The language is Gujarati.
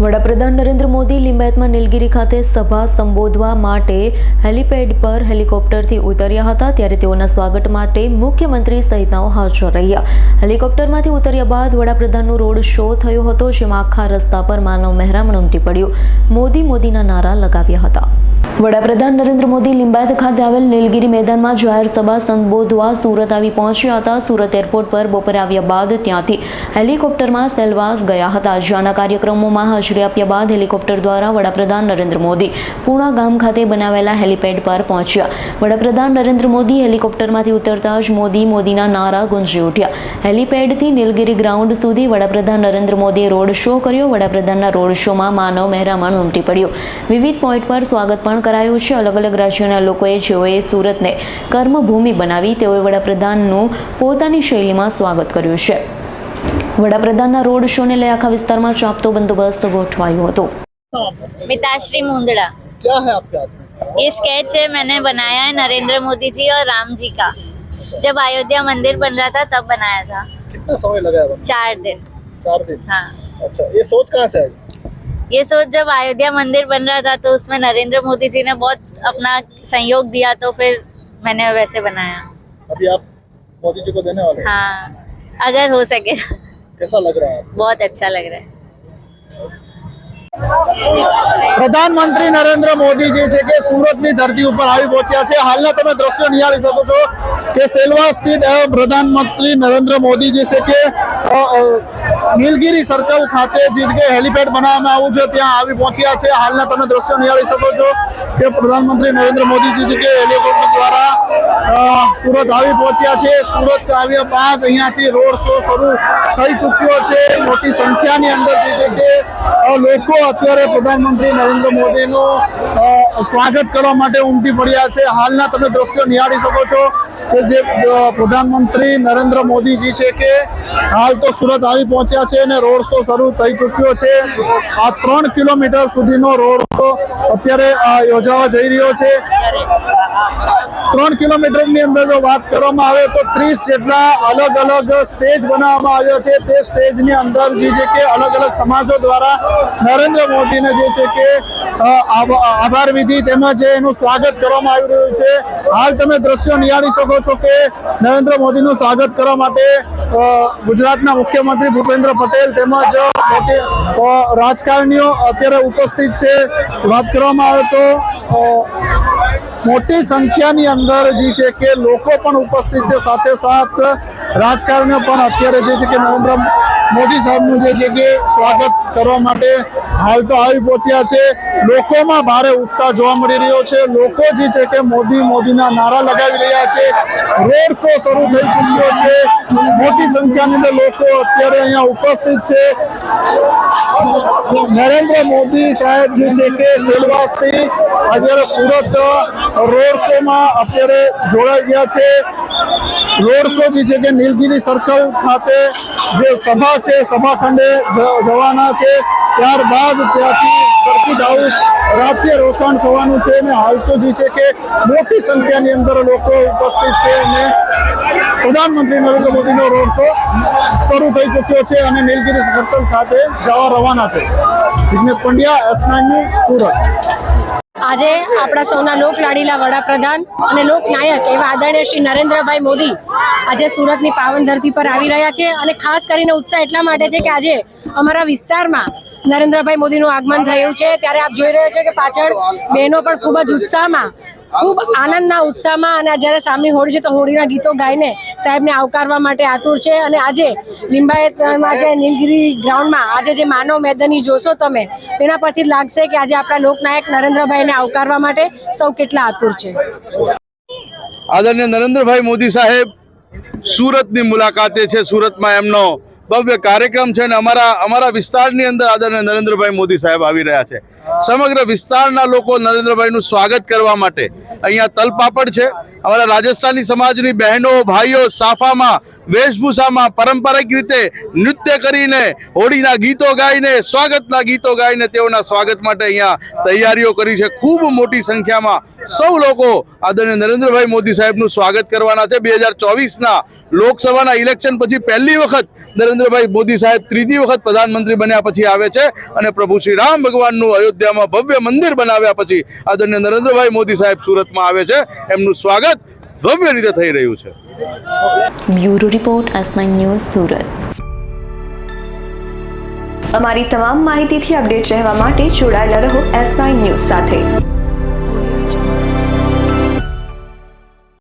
વડાપ્રધાન નરેન્દ્ર મોદી લિંબાયતમાં નીલગીરી ખાતે સભા સંબોધવા માટે હેલિપેડ પર હેલિકોપ્ટરથી ઉતર્યા હતા, ત્યારે તેઓના સ્વાગત માટે મુખ્યમંત્રી સહિતનાઓ હાજર રહ્યા. હેલિકોપ્ટરમાંથી ઉતર્યા બાદ વડાપ્રધાનનો રોડ શો થયો હતો, જેમાં આખા રસ્તા પર માનવ મહેરામણ ઉમટી પડ્યું. મોદી મોદીના નારા લગાવ્યા હતા. વડાપ્રધાન નરેન્દ્ર મોદી લિંબાયત ખાતે આવેલ નીલગિરી મેદાનમાં જાહેર સભા સંબોધવા સુરત આવી પહોંચ્યા હતા. સુરત એરપોર્ટ પર બપોરે આવ્યા બાદ ત્યાંથી હેલિકોપ્ટરમાં સેલવાસ ગયા હતા. જ્યાંના કાર્યક્રમોમાં હાજરી આપ્યા બાદ હેલિકોપ્ટર દ્વારા વડાપ્રધાન નરેન્દ્ર મોદી પૂણા ગામ ખાતે બનાવેલા હેલિપેડ પર પહોંચ્યા. વડાપ્રધાન નરેન્દ્ર મોદી હેલિકોપ્ટરમાંથી ઉતરતા જ મોદી મોદીના નારા ગુંજી ઉઠ્યા. હેલિપેડથી નીલગિરી ગ્રાઉન્ડ સુધી વડાપ્રધાન નરેન્દ્ર મોદીએ રોડ શો કર્યો. વડાપ્રધાનના રોડ શોમાં માનવ મહેરામણ ઉમટી પડ્યું. વિવિધ પોઈન્ટ પર સ્વાગત પણ કરાયું છે અલગ અલગ રાજ્યોના લોકોએ જેઓએ સુરતને કર્મભૂમિ બનાવી તેઓએ વડાપ્રધાનનું પોતાની શૈલીમાં સ્વાગત કર્યું છે વડાપ્રધાનના રોડ શોને લઈ આખા વિસ્તારમાં ચાંપતો બંદોબસ્ત ગોઠવાયો હતો मिताश्री मुंदड़ा क्या है आपके हाथ में ये स्केच है मैंने बनाया है नरेंद्र मोदी जी और राम जी का जब अयोध्या मंदिर बन रहा था तब बनाया था कितना समय लगा है बनने चार दिन में? चार दिन हाँ अच्छा ये सोच कहाँ से आई ये सोच जब अयोध्या मंदिर बन रहा था तो उसमें नरेंद्र मोदी जी ने बहुत अपना सहयोग दिया तो फिर मैंने वैसे बनाया अभी आप मोदी जी को देने वाले हैं हाँ अगर हो सके कैसा लग रहा है आपको? बहुत अच्छा लग रहा है પ્રધાનમંત્રી નરેન્દ્ર મોદી જે છે કે સુરતની ધરતી ઉપર આવી પહોંચ્યા છે હાલના તમે દ્રશ્યો નિહાળી શકો છો કે સેલવા સ્થિત અ, પ્રધાનમંત્રી નરેન્દ્ર મોદી જે છે કે અ, અ, નીલગિરી સર્કલ ખાતે જે જગ્યાએ હેલીપેડ બનાવવામાં આવ્યું છે. ત્યાં આવી પહોંચ્યા છે. હાલના તમે દ્રશ્યો નિહાળી શકો છો કે પ્રધાનમંત્રી નરેન્દ્ર મોદી જે છે હેલિકોપ્ટર દ્વારા સુરત આવી પહોંચ્યા છે. સુરત આવ્યા બાદ અહીંયાથી રોડ શો શરૂ થઈ ચૂક્યો છે. મોટી સંખ્યાની અંદર જે કે લોકો અત્યારે પ્રધાનમંત્રી નરેન્દ્ર મોદીનું સ્વાગત કરવા માટે ઉમટી પડ્યા છે. હાલના તમે દ્રશ્યો નિહાળી શકો છો. કે જે પ્રધાનમંત્રી નરેન્દ્ર મોદીજી છે કે હાલ તો સુરત આવી પહોંચ્યા છે અને રોડ શો શરૂ થઈ ચૂક્યો છે. આ ત્રણ કિલોમીટર સુધીનો રોડ શો અત્યારે યોજાવા જઈ રહ્યો છે. ત્રણ કિલોમીટરની અંદર જો વાત કરવામાં આવે તો ત્રીસ જેટલા અલગ અલગ સ્ટેજ બનાવવામાં આવ્યા છે. તે સ્ટેજની અંદર જે છે કે અલગ અલગ સમાજો દ્વારા નરેન્દ્ર મોદીને જે છે કે આભાર વિધિ તેમજ એનું સ્વાગત કરવામાં આવી રહ્યું છે. હાલ તમે દ્રશ્યો નિહાળી શકો છો કે નરેન્દ્ર મોદીનું સ્વાગત કરવા માટે ગુજરાતના મુખ્યમંત્રી ભૂપેન્દ્ર પટેલ તેમજ રાજકારણીઓ અત્યારે ઉપસ્થિત છે. વાત કરવામાં આવે તો મોટી સંખ્યાની અંદર જે છે કે લોકો પણ ઉપસ્થિત છે. સાથે સાથ રાજકારણીઓ પણ અત્યારે જે છે કે નરેન્દ્ર મોદી સાહેબનું જે છે કે સ્વાગત કરવા માટે હાલ તો આવી પહોંચ્યા છે. લોકોમાં ભારે ઉત્સાહ જોવા મળી રહ્યો છે. લોકો જે છે કે મોદી મોદીના નારા લગાવી રહ્યા છે. રોડ શો શરૂ થઈ ચૂક્યો છે. મોટી સંખ્યાની અંદર લોકો અત્યારે અહીંયા ઉપસ્થિત છે. નરેન્દ્ર મોદી સાહેબ જે છે કે સેલવાસથી અત્યારે સુરત રોડ શોમાં અત્યારે જોડાઈ ગયા છે. રોડ શો જે છે કે નીલગીરી સર્કલ ખાતે જે સભા છે, સભાખંડે જવાના છે. ત્યારબાદ ત્યાંથી સર્કિટ હાઉસ રાત્રે રોકાણ થવાનું છે અને હાલ તો જે છે કે મોટી સંખ્યાની અંદર લોકો ઉપસ્થિત છે અને પ્રધાનમંત્રી નરેન્દ્ર મોદીનો રોડ શો શરૂ થઈ ચૂક્યો છે અને નીલગીરી સર્કલ ખાતે જવા રવાના છે. Jignesh Pandya, S nine Surat. આજે આપણા સૌના લોકલાડીલા વડાપ્રધાન અને લોકનાયક એવા આદરણીય શ્રી નરેન્દ્રભાઈ મોદી આજે સુરતની પાવન ધરતી પર આવી રહ્યા છે અને ખાસ કરીને ઉત્સાહ એટલા માટે છે કે આજે અમારા વિસ્તારમાં નરેન્દ્રભાઈ મોદીનું આગમન થયું છે. ત્યારે આપ જોઈ રહ્યા છો કે પાછળ બહેનો પણ ખૂબ જ ઉત્સાહમાં ખૂબ આનંદના ઉત્સાહમાં અને જ્યારે સામી હોળી છે તો હોળીના ગીતો ગાઈને સાહેબને આવકારવા માટે આતુર છે અને આજે લિંબાયતમાં જે નીલગિરી ગ્રાઉન્ડમાં આજે જે માનવ મેદાની જોશો તમે, તેના પરથી લાગશે કે આજે આપણા લોકનાયક નરેન્દ્રભાઈને આવકારવા માટે સૌ કેટલા આતુર છે. આદરણીય નરેન્દ્રભાઈ મોદી સાહેબ, સુરતની મુલાકાતે છે, સુરતમાં એમનો ભવ્ય કાર્યક્રમ છે અને અમારા અમારા વિસ્તારની અંદર આદરણીય નરેન્દ્રભાઈ મોદી સાહેબ આવી રહ્યા છે. સમગ્ર વિસ્તારના લોકો નરેન્દ્રભાઈનું સ્વાગત કરવા માટે અહીંયા તલપાપડ છે. અમારા રાજસ્થાની સમાજની બહેનો, ભાઈઓ સાફામાં, વેશભૂષામાં પારંપરિક રીતે નૃત્ય કરીને, હોળીના ગીતો ગાઈને, સ્વાગતના ગીતો ગાઈને તેઓના સ્વાગત માટે અહીંયા તૈયારીઓ કરી છે. ખૂબ મોટી સંખ્યામાં સૌ લોકો આદરણીય નરેન્દ્રભાઈ મોદી સાહેબનું સ્વાગત કરવાના છે. બે હજાર ચોવીસના લોકસભાના ઇલેક્શન પછી પહેલી વખત નરેન્દ્રભાઈ મોદી સાહેબ ત્રીજી વખત પ્રધાનમંત્રી બન્યા પછી આવે છે અને પ્રભુ શ્રી રામ ભગવાનનું અયોધ્યામાં ભવ્ય મંદિર બનાવ્યા પછી આદરણીય નરેન્દ્રભાઈ મોદી સાહેબ સુરતમાં આવે છે. એમનું સ્વાગત ભવ્ય રીતે થઈ રહ્યું છે. Bureau report news Surat. અમારી તમામ માહિતીથી અપડેટ રહેવા માટે જોડાયેલા રહો એસ ન્યૂઝ સાથે.